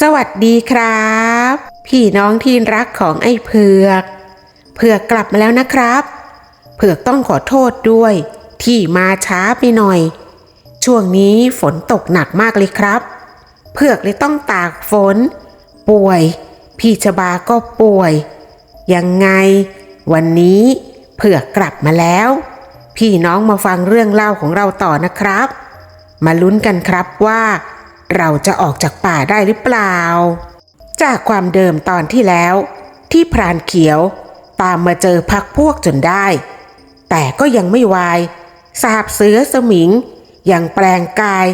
สวัสดีครับ พี่น้องที่รักของไอ้เผือก เผือกกลับมาแล้วนะครับ เผือกต้องขอโทษด้วย ที่มาช้าไปหน่อย ช่วงนี้ฝนตกหนักมากเลยครับ เผือกเลยต้องตากฝน ป่วย พี่ชบาก็ป่วย ยังไง วันนี้เผือกกลับมาแล้ว พี่น้องมาฟังเรื่องเล่าของเราต่อนะครับ มาลุ้นกันครับว่า เราจะออกจากป่าได้หรือเปล่า จากความเดิมตอนที่แล้ว ที่พรานเขียวตามมาเจอพักพวกจนได้ แต่ก็ยังไม่วายสาบเสือสมิงยังแปลงกาย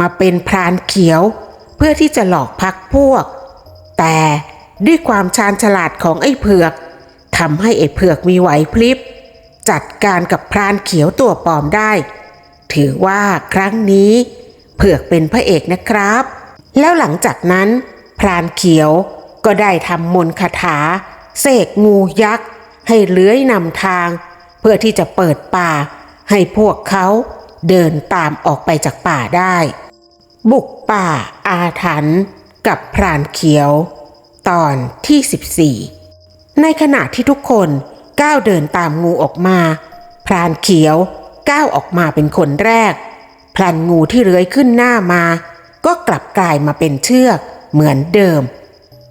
มาเป็นพรานเขียว เพื่อที่จะหลอกพักพวก แต่ด้วยความชาญฉลาดของไอ้เผือกทำให้ไอ้เผือกมีไหวพลิบ จัดการกับพรานเขียวตัวปลอมได้ ถือว่าครั้งนี้ เผือกเป็นพระเอกนะครับ แล้วหลังจากนั้น พรานเขียวก็ได้ทำมนต์คาถา เสกงูยักษ์ ให้เลื้อยนำทาง เพื่อที่จะเปิดป่า ให้พวกเขาเดินตามออกไปจากป่าได้ บุกป่าอาถรรพ์กับพรานเขียว ตอนที่ 14 ในขณะที่ทุกคนก้าวเดินตามงูออกมา พรานเขียวก้าวออกมาเป็นคนแรก พลันงูที่เลื้อยขึ้นหน้ามา ก็กลับกลายมาเป็นเชือกเหมือนเดิม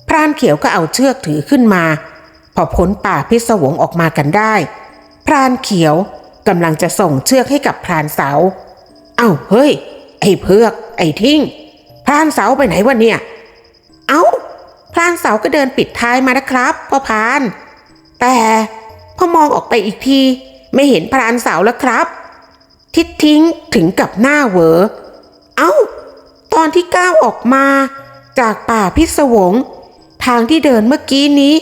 พรานเขียวก็เอาเชือกถือขึ้นมา พอพ้นป่าพิศวงออกมากันได้ พรานเขียวกำลังจะส่งเชือกให้กับพรานเสา เอ้าเฮ้ย ไอ้เพือก ไอ้ทิ้ง พรานเสาไปไหนวะเนี่ย เอ้า พรานเสาก็เดินปิดท้ายมานะครับพ่อพราน แต่พอมองออกไปอีกทีไม่เห็นพรานเสาแล้วครับ ทิดทิ้งถึงกับหน้าเหวอ เอ้า ตอนที่ก้าวออกมาจากป่าพิศวง ทางที่เดินเมื่อกี้นี้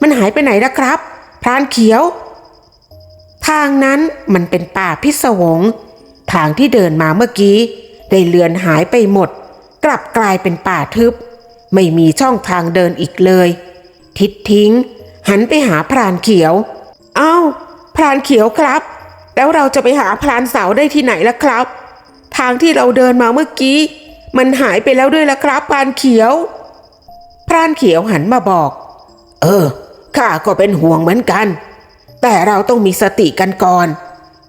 มันหายไปไหนล่ะครับ พรานเขียว ทางนั้นมันเป็นป่าพิศวง ทางที่เดินมาเมื่อกี้ ได้เลือนหายไปหมด กลับกลายเป็นป่าทึบ ไม่มีช่องทางเดินอีกเลย ทิดทิ้ง หันไปหาพรานเขียว เอ้า พรานเขียวครับ แล้วเราจะไปหาพรานเสาได้ที่ไหนล่ะครับ ทางที่เราเดินมาเมื่อกี้ มันหายไปแล้วด้วยล่ะครับพรานเขียว พรานเขียวหันมาบอก เออข้าก็เป็นห่วงเหมือนกัน แต่เราต้องมีสติกันก่อน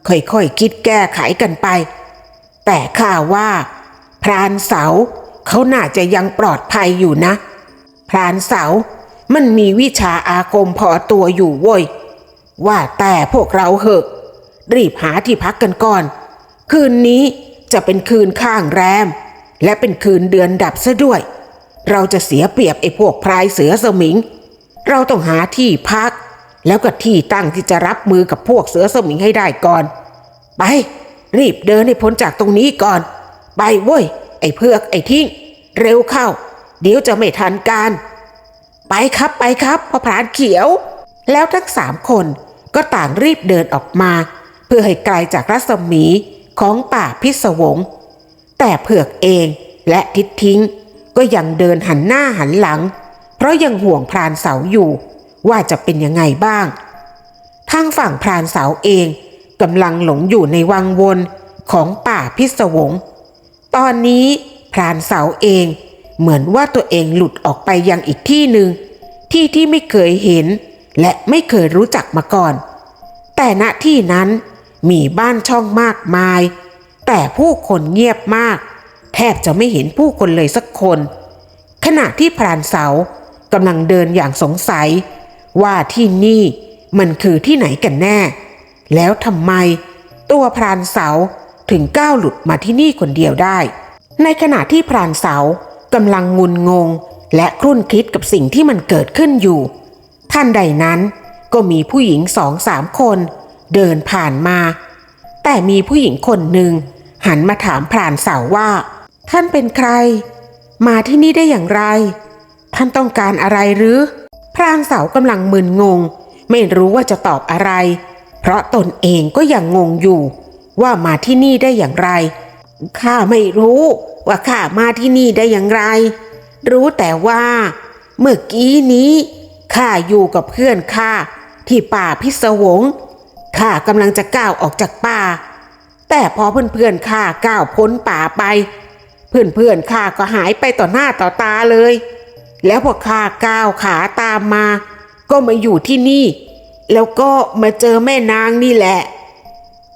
ค่อยๆคคิดแก้ไขกันไป แต่ข้าว่า พรานเสาเขาน่าจะยังปลอดภัยอยู่นะ พรานเสา มันมีวิชาอาคมพอตัวอยู่เว้ย ว่าแต่พวกเราเหอะ รีบหาที่พักกันก่อน คืนนี้จะเป็นคืนข้างแรม และเป็นคืนเดือนดับซะด้วย เราจะเสียเปรียบไอ้พวกพรายเสือสมิง เราต้องหาที่พัก แล้วก็ที่ตั้งที่จะรับมือกับพวกเสือสมิงให้ได้ก่อน ไป รีบเดินให้พ้นจากตรงนี้ก่อน ไปเว้ย ไอ้เพือกไอ้ทิ้งเร็วเข้า เดี๋ยวจะไม่ทันการ ไปครับไปครับพ่อพรานเขียว แล้วทั้งสามคนก็ต่างรีบเดินออกมา เพื่อให้ไกลจากรัศมีของป่าพิศวง แต่เผือกเองและทิดทิ้งก็ยังเดินหันหน้าหันหลัง เพราะยังห่วงพรานเสาอยู่ ว่าจะเป็นยังไงบ้างทางฝั่งพรานเสาเองกำลังหลงอยู่ในวังวนของป่าพิศวง ตอนนี้พรานเสาเองเหมือนว่าตัวเองหลุดออกไปยังอีกที่หนึ่งที่ที่ไม่เคยเห็น และไม่เคยรู้จักมาก่อน แต่ณที่นั้น มีบ้านช่องมากมาย แต่ผู้คนเงียบมาก แทบจะไม่เห็นผู้คนเลยสักคน ขณะที่พรานเสากำลังเดินอย่างสงสัย ว่าที่นี่มันคือที่ไหนกันแน่ แล้วทำไมตัวพรานเสาถึงก้าวหลุดมาที่นี่คนเดียวได้ ในขณะที่พรานเสากำลังงุนงง และครุ่นคิดกับสิ่งที่มันเกิดขึ้นอยู่ ท่านใดนั้นก็มีผู้หญิงสองสามคน เดินผ่านมา แต่มีผู้หญิงคนหนึ่งหันมาถามพรานเสาว่า ท่านเป็นใคร มาที่นี่ได้อย่างไร ท่านต้องการอะไรหรือ พรานเสากำลังมึนงง ไม่รู้ว่าจะตอบอะไร เพราะตนเองก็ยังงงอยู่ ว่ามาที่นี่ได้อย่างไรข้าไม่รู้ว่าข้ามาที่นี่ได้อย่างไร รู้แต่ว่า เมื่อกี้นี้ข้าอยู่กับเพื่อนข้าที่ป่าพิศวง ข้ากำลังจะก้าวออกจากป่า แต่พอเพื่อนๆข้าก้าวพ้นป่าไปเเพื่อนๆข้าก็หายไปต่อหน้าต่อตาเลย แล้วพอข้าก้าวขาตามมา ก็มาอยู่ที่นี่ แล้วก็มาเจอแม่นางนี่แหละ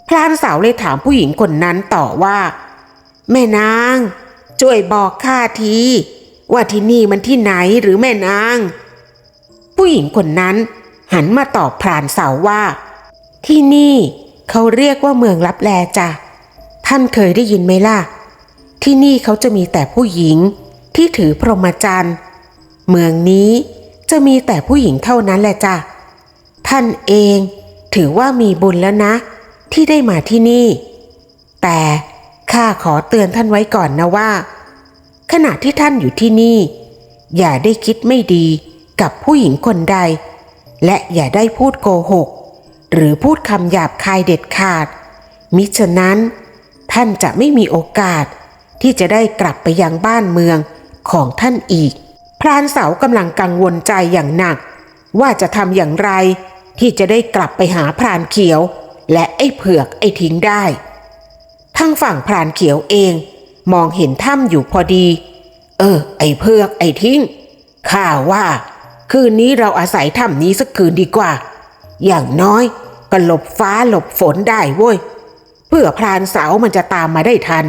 พรานสาวเลยถามผู้หญิงคนนั้นต่อว่า แม่นาง ช่วยบอกข้าที ว่าที่นี่มันที่ไหนหรือแม่นาง ผู้หญิงคนนั้นหันมาตอบพรานสาวว่า ที่นี่เขาเรียกว่าเมืองลับแลจ้ะ ท่านเคยได้ยินไหมล่ะ ที่นี่เขาจะมีแต่ผู้หญิงที่ถือพรหมจรรย์ เมืองนี้จะมีแต่ผู้หญิงเท่านั้นแหละจ้ะ ท่านเองถือว่ามีบุญแล้วนะ ที่ได้มาที่นี่ แต่ข้าขอเตือนท่านไว้ก่อนนะว่า ขณะที่ท่านอยู่ที่นี่ อย่าได้คิดไม่ดีกับผู้หญิงคนใด และอย่าได้พูดโกหก หรือพูดคำหยาบคายเด็ดขาด มิฉะนั้น ท่านจะไม่มีโอกาส ที่จะได้กลับไปยังบ้านเมืองของท่านอีก พรานเสากำลังกังวลใจอย่างหนัก ว่าจะทำอย่างไร ที่จะได้กลับไปหาพรานเขียว และไอ้เผือกไอ้ทิ้งได้ทางฝั่งพรานเขียวเอง มองเห็นถ้ำอยู่พอดี เออ ไอ้เพือกไอ้ทิ้งข้าว่า คืนนี้เราอาศัยถ้ำนี้สักคืนดีกว่า อย่างน้อยก็หลบฟ้าหลบฝนได้เว้ย เพื่อพรานเสามันจะตามมาได้ทัน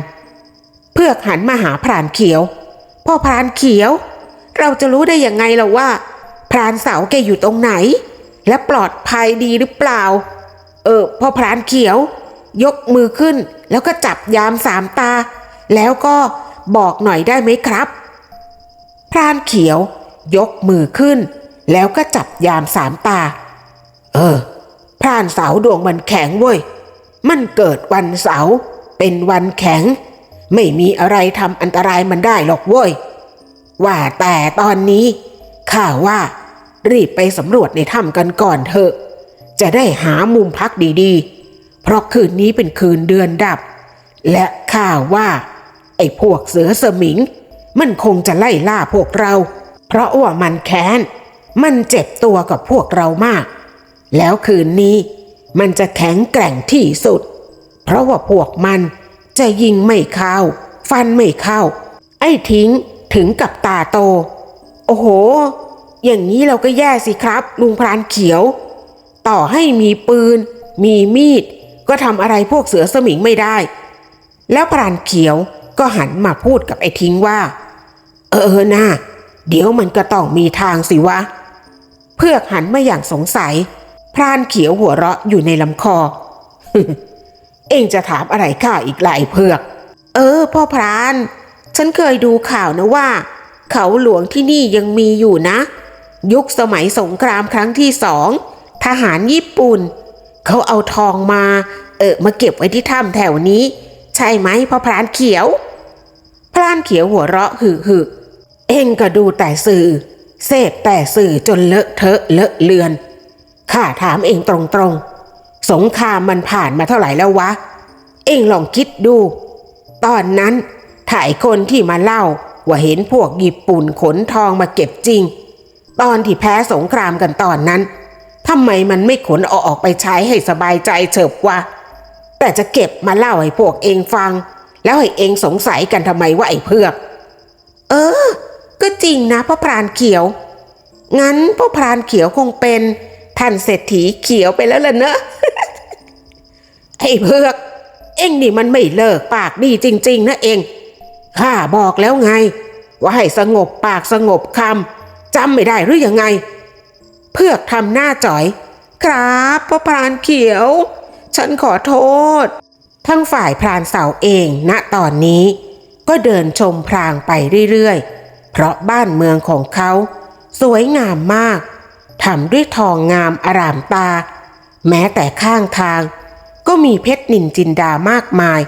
เพื่อหันมาหาพรานเขียว พ่อพรานเขียว เราจะรู้ได้ยังไงล่ะว่า พรานเสาแกอยู่ตรงไหน และปลอดภัยดีหรือเปล่า เออพ่อพรานเขียว ยกมือขึ้น แล้วก็จับยามสามตา แล้วก็บอกหน่อยได้ไหมครับ พรานเขียวยกมือขึ้น แล้วก็จับยามสามตา เออพรานเสาดวงมันแข็งเว้ย มันเกิดวันเสาร์เป็นวันแข็ง ไม่มีอะไรทำอันตรายมันได้หรอกเว้ย ว่าแต่ตอนนี้ข้าว่า รีบไปสำรวจในถ้ำกันก่อนเถอะ จะได้หามุมพักดีๆ เพราะคืนนี้เป็นคืนเดือนดับ และข้าว่า ไอ้พวกเสือสมิง มันคงจะไล่ล่าพวกเรา เพราะว่ามันแค้น มันเจ็บตัวกับพวกเรามาก แล้วคืนนี้มันจะแข็งแกร่งที่สุด เพราะว่าพวกมันจะยิงไม่เข้า ฟันไม่เข้า ไอ้ทิ้งถึงกับตาโต โอ้โห อย่างนี้เราก็แย่สิครับ ลุงพรานเขียว ต่อให้มีปืน มีมีด ก็ทำอะไรพวกเสือสมิงไม่ได้ แล้วพรานเขียวก็หันมาพูดกับไอ้ทิ้งว่า เออเออนะเดี๋ยวมันก็ต้องมีทางสิวะ เพื่อหันมาอย่างสงสัย พรานเขียวหัวเราะอยู่ในลำคอ เองจะถามอะไรข้าอีกหลายเพือก เออ พ่อพราน ฉันเคยดูข่าวนะว่า เขาหลวงที่นี่ยังมีอยู่นะ ยุคสมัยสงครามครั้งที่สอง ทหารญี่ปุ่น เขาเอาทองมา เออมาเก็บไว้ที่ถ้ำแถวนี้ ใช่ไหมพ่อพรานเขียว พรานเขียวหัวเราะหึหึเองก็ดูแต่สื่อเสพแต่สื่อจนเลอะเทอะเลอะเลือน ข้าถามเองตรงๆ สงครามมันผ่านมาเท่าไหร่แล้ววะ เองลองคิดดู ตอนนั้นถ่ายคนที่มาเล่าว่าเห็นพวกญี่ปุ่นขนทองมาเก็บจริง ตอนที่แพ้สงครามกันตอนนั้นทำไมมันไม่ขนอออกไปใช้ให้สบายใจเฉิบวะ แต่จะเก็บมาเล่าให้พวกเองฟัง แล้วให้เองสงสัยกันทำไมว่าไอ้เพือก เออ ก็จริงนะพ่อพรานเขียว งั้นพ่อพรานเขียวคงเป็น ท่านเศรษฐีเขียวไปแล้วล่ะเนอะไอ้เพือก เอ็งนี่มันไม่เลิกปากดีจริง ๆ นะเองข้าบอกแล้วไง ว่าให้สงบปากสงบคำจำไม่ได้หรือยังไง เพือกทำหน้าจ่อย ครับพ่อพรานเขียว ฉันขอโทษ ทั้งฝ่ายพรานเสาเองณตอนนี้ ก็เดินชมพรางไปเรื่อยๆ เพราะบ้านเมืองของเขา สวยงามมาก ทำด้วยทองงามอารามตา แม้แต่ข้างทาง ก็มีเพชรนินจินดามากมาย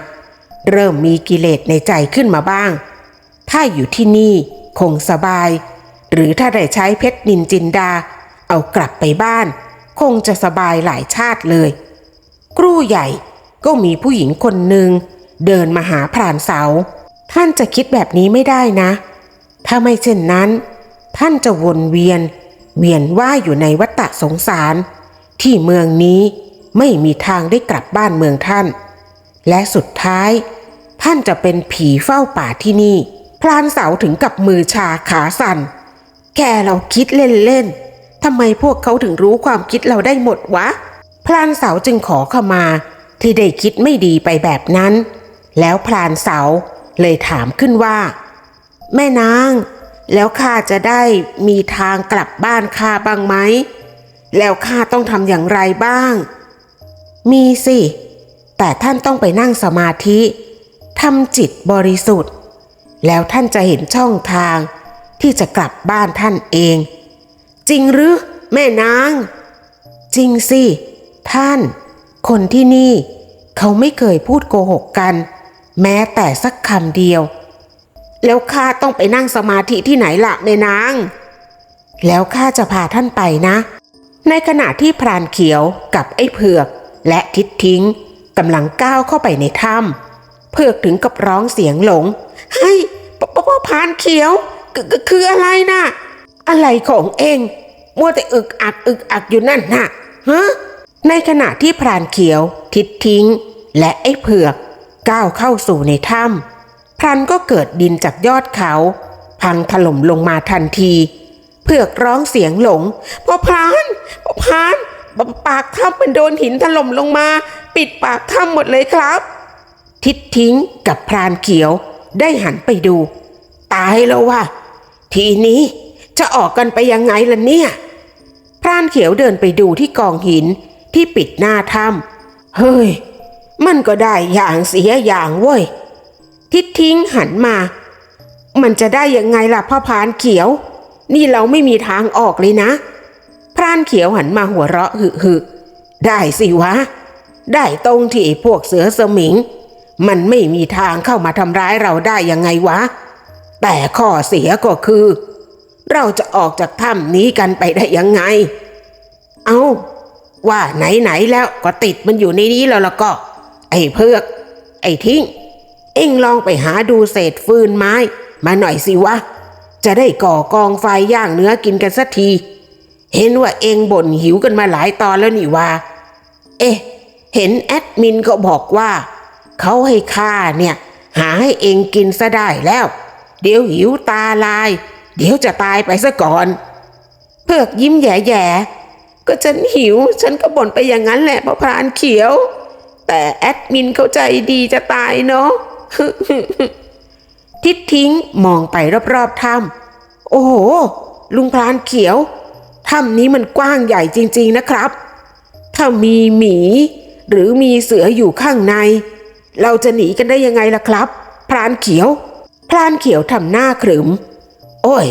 เริ่มมีกิเลสในใจขึ้นมาบ้าง ถ้าอยู่ที่นี่คงสบาย หรือถ้าได้ใช้เพชรนินจินดา เอากลับไปบ้าน คงจะสบายหลายชาติเลย ครูใหญ่ก็มีผู้หญิงคนหนึ่งเดินมาหาพรานเสา ท่านจะคิดแบบนี้ไม่ได้นะ ถ้าไม่เช่นนั้น ท่านจะวนเวียน เวียนว่ายอยู่ในวัฏสงสาร ที่เมืองนี้ไม่มีทางได้กลับบ้านเมืองท่าน และสุดท้าย ท่านจะเป็นผีเฝ้าป่าที่นี่ พรานเสาถึงกับมือชาขาสั่นแค่เราคิดเล่นๆทำไมพวกเขาถึงรู้ความคิดเราได้หมดวะ พรานเสาจึงขอขมาที่ได้คิดไม่ดีไปแบบนั้น แล้วพรานเสาเลยถามขึ้นว่า แม่นาง แล้วข้าจะได้มีทางกลับบ้านข้าบ้างไหม แล้วข้าต้องทำอย่างไรบ้าง มีสิ แต่ท่านต้องไปนั่งสมาธิทำจิตบริสุทธิ์ แล้วท่านจะเห็นช่องทางที่จะกลับบ้านท่านเอง จริงหรือแม่นาง จริงสิ ท่าน คนที่นี่ เขาไม่เคยพูดโกหกกัน แม้แต่สักคำเดียว แล้วข้าต้องไปนั่งสมาธิที่ไหนล่ะแม่นาง แล้วข้าจะพาท่านไปนะ ในขณะที่พรานเขียวกับไอ้เผือก และทิดทิ้งกำลังก้าวเข้าไปในถ้ำเผือกถึงกับร้องเสียงหลงเฮ้ยปปปพรานเขียวคืออะไรนะ่ะอะไรของเองมัวแต่อึกอักอึกอักอยู่นั่นน่ะฮะในขณะที่พรานเขียว ทิดทิ้ง และไอ้เผือกก้าวเข้าสู่ในถ้ำ พรันก็เกิดดินจากยอดเขา พังถล่มลงมาทันทีเผือกร้องเสียงหลงพ่อพรานพ่อพรานปปากถ้ำมันโดนหินถล่มลงมา ปิดปากถ้ำหมดเลยครับ ทิดทิ้งกับพรานเขียวได้หันไปดู ตายแล้วว่ะทีนี้จะออกกันไปยังไงล่ะเนี่ย พรานเขียวเดินไปดูที่กองหินที่ปิดหน้าถ้ำเฮ้ย มันก็ได้อย่างเสียอย่างเว้ย ทิดทิ้งหันมา มันจะได้ยังไงล่ะพ่อพานเขียว นี่เราไม่มีทางออกเลยนะ พรานเขียวหันมาหัวเราะหึหึได้สิวะ ได้ตรงที่พวกเสือสมิง มันไม่มีทางเข้ามาทำร้ายเราได้ยังไงวะ แต่ข้อเสียก็คือ เราจะออกจากถ้ำนี้กันไปได้ยังไง เอาว่าไหนๆแล้วก็ติดมันอยู่ในนี้แล้วละก็ ไอ้เพือก ไอ้ทิ้ง เอ็งลองไปหาดูเศษฟืนไม้ มาหน่อยสิวะ จะได้ก่อกองไฟย่างเนื้อกินกันสักที เห็นว่าเอ็งบ่นหิวกันมาหลายตอนแล้วนี่ว่าเอ๊ะ เห็นแอดมินก็บอกว่า เขาให้ข้าเนี่ย หาให้เองกินซะได้แล้ว เดี๋ยวหิวตาลาย เดี๋ยวจะตายไปซะก่อน เพือกยิ้มแย่ๆก็ฉันหิว ฉันก็บ่นไปอย่างนั้นแหละพระพรานเขียว แต่แอดมินเขาใจดีจะตายเนาะ ทิดทิ้งมองไปรอบๆถ้ำโอ้โห ลุงพรานเขียวถ้ำนี้มันกว้างใหญ่จริง ๆนะครับ ถ้ามีหมี หรือมีเสืออยู่ข้างใน เราจะหนีกันได้ยังไงล่ะครับ พรานเขียว พรานเขียวทำหน้าขรึม โอ้ย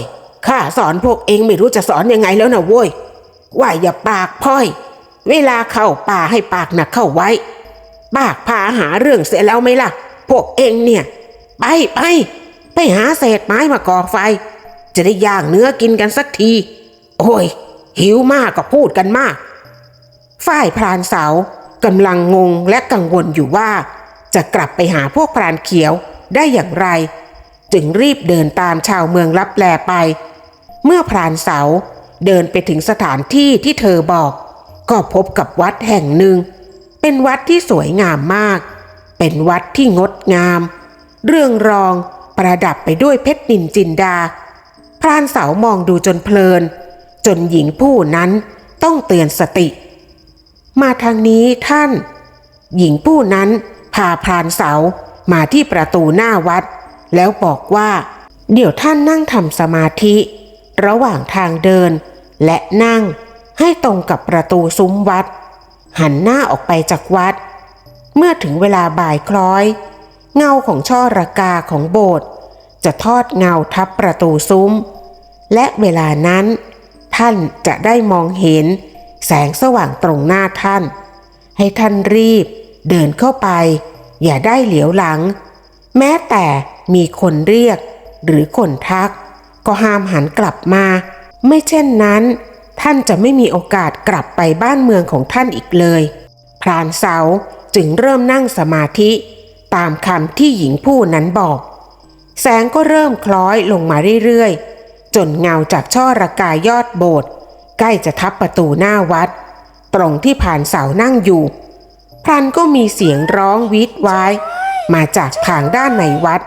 ข้าสอนพวกเองไม่รู้จะสอนยังไงแล้วนะโว้ยว่าอย่าปากพ้อย เวลาเข้าป่าให้ปากหนักเข้าไว้ ปากพาหาเรื่องเสียแล้วไหมล่ะ พวกเองเนี่ย ไปไปไปหาเศษไม้มาก่อไฟ จะได้ย่างเนื้อกินกันสักที โอ้ย หิวมากก็พูดกันมาก ฝ่ายพรานเสากำลังงงและกังวลอยู่ว่า จะกลับไปหาพวกพรานเขียวได้อย่างไร จึงรีบเดินตามชาวเมืองลับแลไป เมื่อพรานเสาเดินไปถึงสถานที่ที่เธอบอก ก็พบกับวัดแห่งหนึ่ง เป็นวัดที่สวยงามมาก เป็นวัดที่งดงาม เรื่องรองประดับไปด้วยเพชรนินจินดา พรานเสามองดูจนเพลิน จนหญิงผู้นั้นต้องเตือนสติ มาทางนี้ท่าน หญิงผู้นั้นพาพรานเสามาที่ประตูหน้าวัด แล้วบอกว่า เดี๋ยวท่านนั่งทำสมาธิ ระหว่างทางเดิน และนั่งให้ตรงกับประตูซุ้มวัด หันหน้าออกไปจากวัด เมื่อถึงเวลาบ่ายคล้อย เงาของช่อระกาของโบสถ์จะทอดเงาทับประตูซุ้ม และเวลานั้น ท่านจะได้มองเห็น แสงสว่างตรงหน้าท่าน ให้ท่านรีบ เดินเข้าไป อย่าได้เหลียวหลัง แม้แต่มีคนเรียก หรือคนทัก ก็ห้ามหันกลับมา ไม่เช่นนั้น ท่านจะไม่มีโอกาสกลับไปบ้านเมืองของท่านอีกเลยพรานเสา จึงเริ่มนั่งสมาธิ ตามคำที่หญิงผู้นั้นบอก แสงก็เริ่มคล้อยลงมาเรื่อยๆ จนเงาจากช่อระกายยอดโบสถ์ใกล้จะทับประตูหน้าวัด ตรงที่ผ่านเสานั่งอยู่พรันก็มีเสียงร้องวีดวายมาจากทางด้านในวัด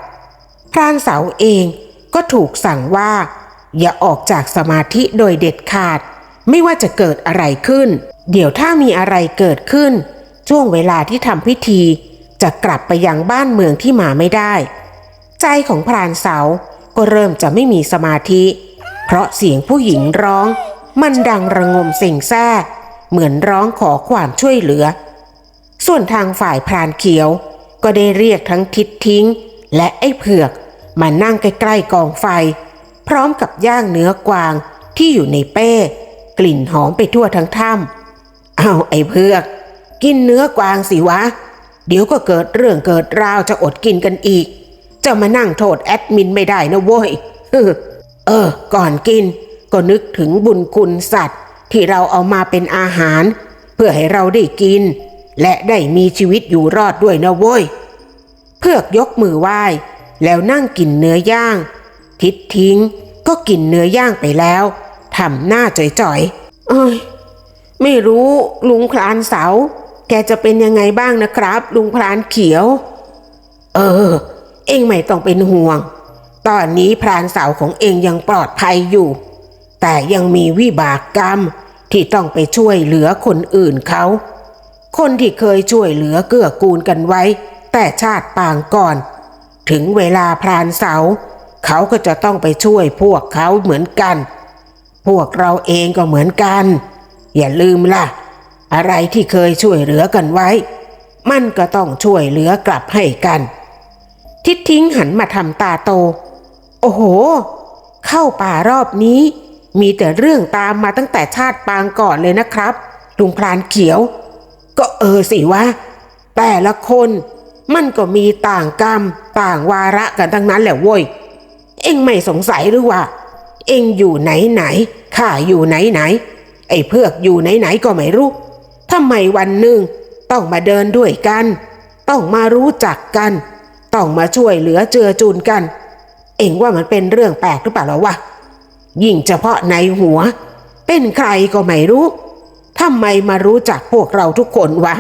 พรานเสาเองก็ถูกสั่งว่า อย่าออกจากสมาธิโดยเด็ดขาด ไม่ว่าจะเกิดอะไรขึ้น เดี๋ยวถ้ามีอะไรเกิดขึ้น ช่วงเวลาที่ทำพิธี จะกลับไปยังบ้านเมืองที่มาไม่ได้ ใจของพรานเสาก็เริ่มจะไม่มีสมาธิ เพราะเสียงผู้หญิงร้อง มันดังระงมเสียงแซ่เหมือนร้องขอความช่วยเหลือ ส่วนทางฝ่ายพรานเขียว ก็ได้เรียกทั้งทิดทิ้ง และไอ้เผือกมานั่งใกล้ๆกองไฟ พร้อมกับย่างเนื้อกวางที่อยู่ในเป้ กลิ่นหอมไปทั่วทั้งถ้ำเอาไอ้เผือก กินเนื้อกวางสิวะ เดี๋ยวก็เกิดเรื่องเกิดราวจะอดกินกันอีก จะมานั่งโทษแอดมินไม่ได้นะโว้ยเออ ก่อนกิน ก็นึกถึงบุญคุณสัตว์ ที่เราเอามาเป็นอาหาร เพื่อให้เราได้กิน และได้มีชีวิตอยู่รอดด้วยนะโว้ยเพือกยกมือไหว้ แล้วนั่งกินเนื้อย่างทิดทิ้งก็กินเนื้อย่างไปแล้วทำหน้าจ่อยๆเอ้ยไม่รู้ลุงพรานเสา แกจะเป็นยังไงบ้างนะครับ ลุงพรานเขียว เออ เองไม่ต้องเป็นห่วง ตอนนี้พรานสาวของเองยังปลอดภัยอยู่ แต่ยังมีวิบากกรรมที่ต้องไปช่วยเหลือคนอื่นเขา คนที่เคยช่วยเหลือเกื้อกูลกันไว้ แต่ชาติปางก่อน ถึงเวลาพรานเสาเขาก็จะต้องไปช่วยพวกเขาเหมือนกัน พวกเราเองก็เหมือนกัน อย่าลืมล่ะ อะไรที่เคยช่วยเหลือกันไว้ มันก็ต้องช่วยเหลือกลับให้กัน ทิดทิ้งหันมาทำตาโต โอ้โห เข้าป่ารอบนี้ มีแต่เรื่องตามมาตั้งแต่ชาติปางก่อนเลยนะครับ ลุงพรานเขียว ก็เออสิวะ แต่ละคนมันก็มีต่างกรรม ต่างวาระกันทั้งนั้นแหละเว้ย เอ็งไม่สงสัยหรือว่า เอ็งอยู่ไหนไหนข้าอยู่ไหนไหน ไอ้เพือกอยู่ไหนไหนก็ไม่รู้ ทำไมวันหนึ่งต้องมาเดินด้วยกัน ต้องมารู้จักกัน ต้องมาช่วยเหลือเจือจูนกัน เอ็งว่ามันเป็นเรื่องแปลกหรือเปล่าล่ะวะยิ่งเฉพาะในหัว เป็นใครก็ไม่รู้ทำไมมารู้จักพวกเราทุกคนวะ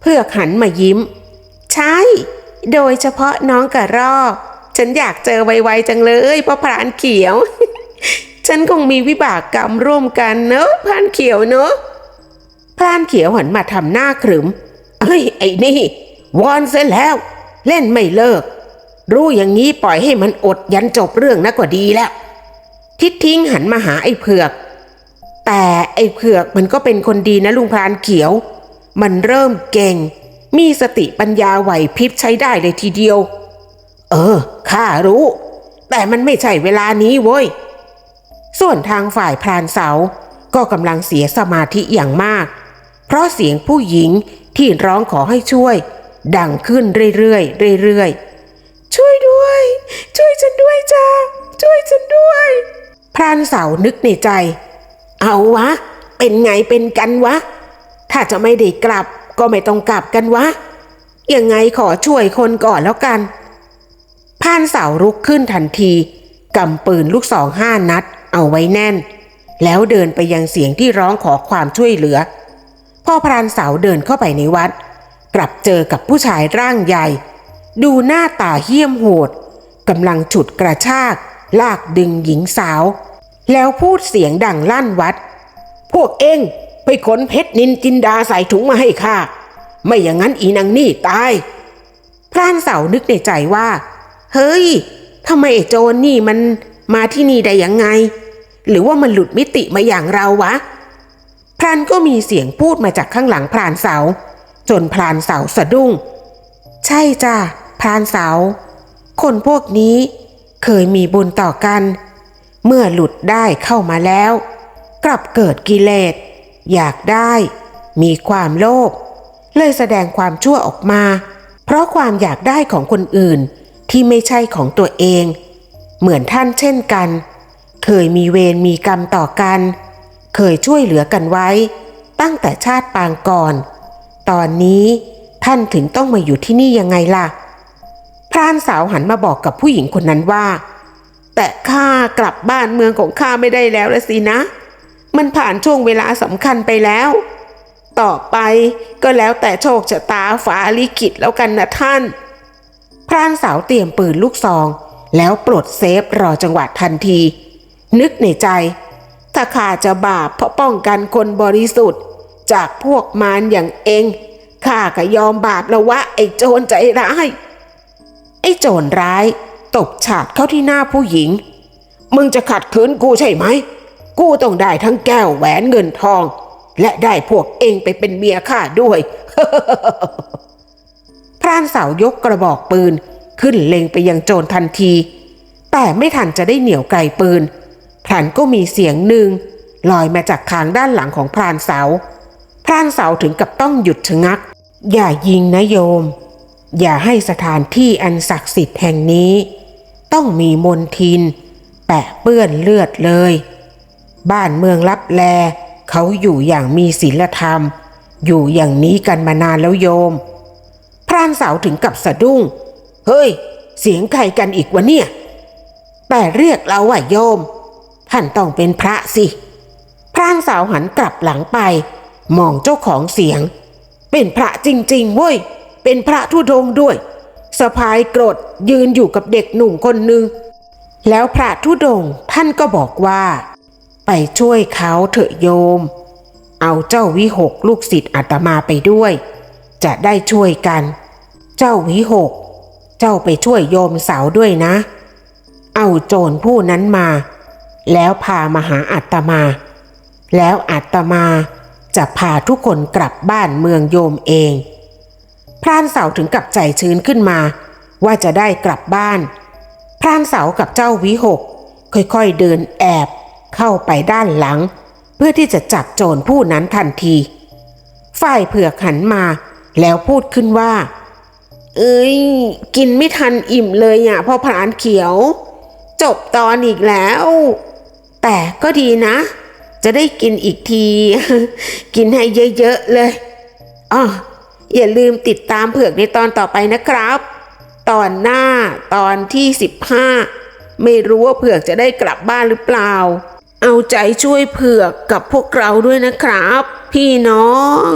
เพื่อหันมายิ้ม ใช่ โดยเฉพาะน้องกระรอกฉันอยากเจอไวๆจังเลยเพราะพรานเขียว ฉันคงมีวิบากกรรมร่วมกันเนอะพรานเขียวเนอะ พรานเขียวหันมาทำหน้าขรึม เอ้ย ไอ้นี่ วอนเสียแล้ว เล่นไม่เลิก รู้อย่างนี้ปล่อยให้มันอดยันจบเรื่องนะก็ดีแล้ว ทิดทิ้งหันมาหาไอ้เผือก แต่ไอ้เผือกมันก็เป็นคนดีนะลุงพรานเขียว มันเริ่มเก่ง มีสติปัญญาไหวพริบใช้ได้เลยทีเดียว เออข้ารู้ แต่มันไม่ใช่เวลานี้เว้ยส่วนทางฝ่ายพรานเสาก็กำลังเสียสมาธิอย่างมาก เพราะเสียงผู้หญิงที่ร้องขอให้ช่วย ดังขึ้นเรื่อยๆเรื่อยๆช่วยด้วย ช่วยฉันด้วยจ้าช่วยฉันด้วย พรานเสานึกในใจ เอาวะ เป็นไงเป็นกันวะ ถ้าจะไม่ได้กลับก็ไม่ต้องกลับกันวะ ยังไงขอช่วยคนก่อนแล้วกันพรานเสาลุกขึ้นทันทีกำปืนลูกสองห้านัด เอาไว้แน่น แล้วเดินไปยังเสียงที่ร้องขอความช่วยเหลือ พอพรานเสาเดินเข้าไปในวัด กลับเจอกับผู้ชายร่างใหญ่ ดูหน้าตาเหี้ยมโหดกำลังฉุดกระชาก ลากดึงหญิงสาว แล้วพูดเสียงดังลั่นวัด พวกเองไปขนเพชรนินจินดาใส่ถุงมาให้ข้าไม่อย่างนั้นอีนางนี่ตาย พรานเสานึกในใจว่า เฮ้ยทำไมไอ้โจรนี่มันมาที่นี่ได้ยังไง หรือว่ามันหลุดมิติมาอย่างเราวะ พรานก็มีเสียงพูดมาจากข้างหลังพรานเสา จนพรานเสาสะดุ้ง ใช่จ้ะพรานเสา คนพวกนี้เคยมีบุญต่อกัน เมื่อหลุดได้เข้ามาแล้ว กลับเกิดกิเลส อยากได้ มีความโลภเลยแสดงความชั่วออกมา เพราะความอยากได้ของคนอื่นที่ไม่ใช่ของตัวเอง เหมือนท่านเช่นกัน เคยมีเวรมีกรรมต่อกันเคยช่วยเหลือกันไว้ ตั้งแต่ชาติปางก่อน ตอนนี้ท่านถึงต้องมาอยู่ที่นี่ยังไงล่ะ พรานสาวหันมาบอกกับผู้หญิงคนนั้นว่า แต่ข้ากลับบ้านเมืองของข้าไม่ได้แล้วละสินะ มันผ่านช่วงเวลาสำคัญไปแล้ว ต่อไปก็แล้วแต่โชคชะตาฟ้าลิขิตแล้วกันนะท่าน พรานสาวเตรียมปืนลูกซอง แล้วปลดเซฟรอจังหวะทันที นึกในใจ ถ้าข้าจะบาปเพราะป้องกันคนบริสุทธิ์ จากพวกมารอย่างเองข้าก็ยอมบาปล้ววะไอ้โจรใจร้าย ไอ้โจรร้ายตบฉาดเข้าที่หน้าผู้หญิง มึงจะขัดขืนกูใช่ไหม กูต้องได้ทั้งแก้วแหวนเงินทอง และได้พวกเองไปเป็นเมียข้าด้วย พรานสาวยกกระบอกปืนขึ้นเล็งไปยังโจรทันที แต่ไม่ทันจะได้เหนี่ยวไกลปืน พลันก็มีเสียงหนึ่งลอยมาจากทางด้านหลังของพรานเสา พรานเสาถึงกับต้องหยุดชะงัก อย่ายิงนะโยม อย่าให้สถานที่อันศักดิ์สิทธิ์แห่งนี้ ต้องมีมนทิน แปะเปื้อนเลือดเลย บ้านเมืองลับแล เขาอยู่อย่างมีศีลธรรม อยู่อย่างนี้กันมานานแล้วโยม พรานเสาถึงกับสะดุ้ง เฮ้ย เสียงใครกันอีกวะเนี่ย แต่เรียกเราว่าโยม ท่านต้องเป็นพระสิ พรานสาวหันกลับหลังไป มองเจ้าของเสียง เป็นพระจริงๆเว้ย เป็นพระธุดงด้วยสะพายกรดยืนอยู่กับเด็กหนุ่มคนหนึ่งแล้วพระธุดงท่านก็บอกว่า ไปช่วยเขาเถอะโยม เอาเจ้าวิหกลูกศิษย์อาตมาไปด้วย จะได้ช่วยกัน เจ้าวิหก เจ้าไปช่วยโยมสาวด้วยนะ เอาโจรผู้นั้นมา แล้วพามาหาอาตมา แล้วอาตมาจะพาทุกคนกลับบ้านเมืองโยมเอง พรานเสาถึงกับใจชื้นขึ้นมา ว่าจะได้กลับบ้าน พรานเสากับเจ้าวิหก ค่อยๆเดินแอบ เข้าไปด้านหลัง เพื่อที่จะจับโจรผู้นั้นทันที ฝ่ายเผือกหันมาแล้วพูดขึ้นว่า เอ้ย กินไม่ทันอิ่มเลยอะพ่อพรานเขียว จบตอนอีกแล้ว แต่ก็ดีนะ จะได้กินอีกที กินให้เยอะๆเลยอ๋ออย่าลืมติดตามเผือกในตอนต่อไปนะครับ ตอนหน้าตอนที่ 15 ไม่รู้ว่าเผือกจะได้กลับบ้านหรือเปล่า เอาใจช่วยเผือกกับพวกเราด้วยนะครับ พี่น้อง